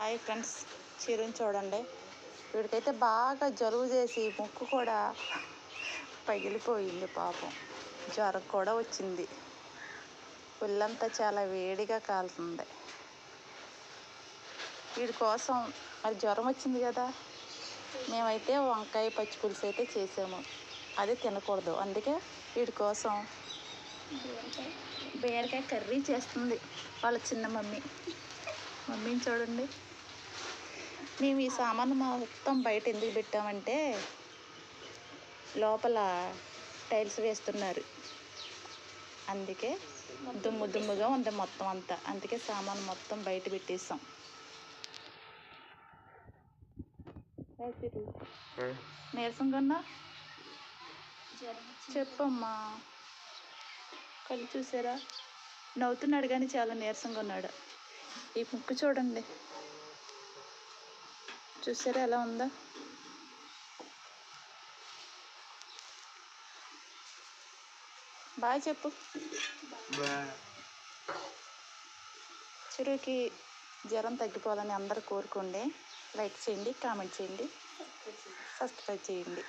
Hi friends చీరని చూడండి. వీడికైతే బాగా జలుబు చేసి ముక్కు కూడా పగిలిపోయింది పాపం. జ్వరం కూడా వచ్చింది. ఒళ్ళంతా చాలా వేడిగా కాలుతుంది. వీడి కోసం మరి జ్వరం వచ్చింది కదా? మేమైతే వంకాయ పచ్చి పులుసు అయితే చేసాము. అది తినకూడదు. అందుకే వీడి కోసం బీరకాయ కర్రీ చేస్తుంది వాళ్ళ చిన్న మమ్మీ. మమ్మీని చూడండి. మేము ఈ సామాను మొత్తం బయట ఎందుకు పెట్టామంటే లోపల టైల్స్ వేస్తున్నారు. అందుకే దుమ్ము దుమ్ముగా ఉంది మొత్తం అంతా. అందుకే సామాను మొత్తం బయట పెట్టేసాం. నీరసం కన్నా చెప్పమ్మా. కళ్ళు చూసారా? నవ్వుతున్నాడు కానీ చాలా నీరసంగా ఉన్నాడు ఈ ముక్కు చూడండి. చూసారా ఎలా ఉందా? బాగా చెప్పు. చిరుకి జ్వరం తగ్గిపోవాలని అందరూ కోరుకోండి లైక్ చేయండి కామెంట్ చేయండి సబ్స్క్రైబ్ చేయండి.